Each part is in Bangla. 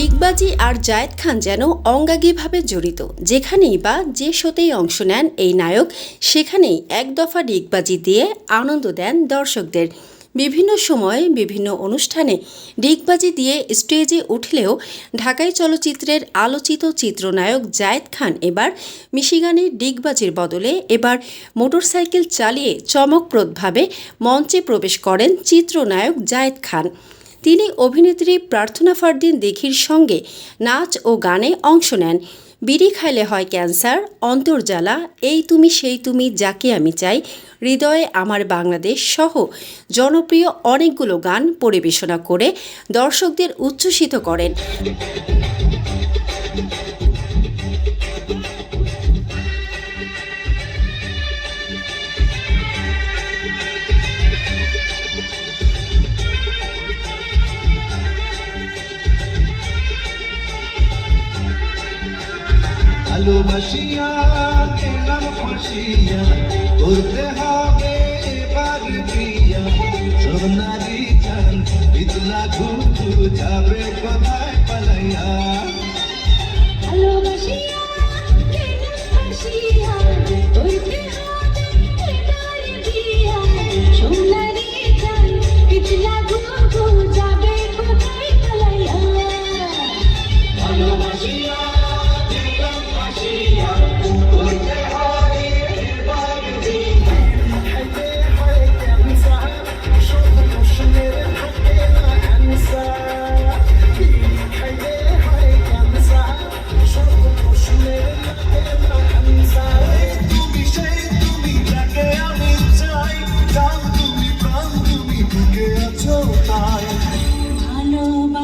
ডিগবাজি আর জায়েদ খান যেন অঙ্গাগীভাবে জড়িত। যেখানেই বা যে শোতেই অংশ নেন এই নায়ক, সেখানেই এক দফা ডিগবাজি দিয়ে আনন্দ দেন দর্শকদের। বিভিন্ন সময়ে বিভিন্ন অনুষ্ঠানে ডিগবাজি দিয়ে স্টেজে উঠলেও ঢাকাই চলচ্চিত্রের আলোচিত চিত্রনায়ক জায়েদ খান এবার মিশিগানের ডিগবাজির বদলে এবার মোটরসাইকেল চালিয়ে চমকপ্রদভাবে মঞ্চে প্রবেশ করেন চিত্রনায়ক জায়েদ খান। তিনি অভিনেত্রী প্রার্থনা ফারদিন দেখির সঙ্গে নাচ ও গানে অংশ নেন। বিড়ি খাইলে হয় ক্যান্সার অন্তর্জালা এই তুমি সেই তুমি যাকে আমি চাই, হৃদয়ে আমার বাংলাদেশ সহ জনপ্রিয় অনেকগুলো গান পরিবেশনা করে দর্শকদের উচ্ছ্বসিত করেন। ভালোবাসিয়া গেলাম ফাঁসিয়া করতে হবে এবার প্রিয়া। সোনারি চান বিতলা ঘুঘু যাবে, কোথায় পালাইয়া। ভালোবাসিয়া কেন হাসিয়া, করতে হবে এবার বিয়া সোনারি চান পিছলা ঘুঘু যাবে, কোথায় পালাইয়া। ভালোবাসিয়া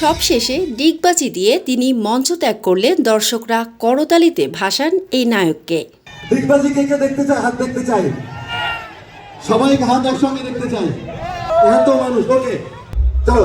সবশেষে ডিগবাজি দিয়ে তিনি মঞ্চ ত্যাগ করলে দর্শকরা করতালিতে ভাসান এই নায়ককে। ডিগবাজি কে কে দেখতে চায়? হাত দেখতে চাই সবাই হাত একসঙ্গে দেখতে এত মানুষ ওকে চলো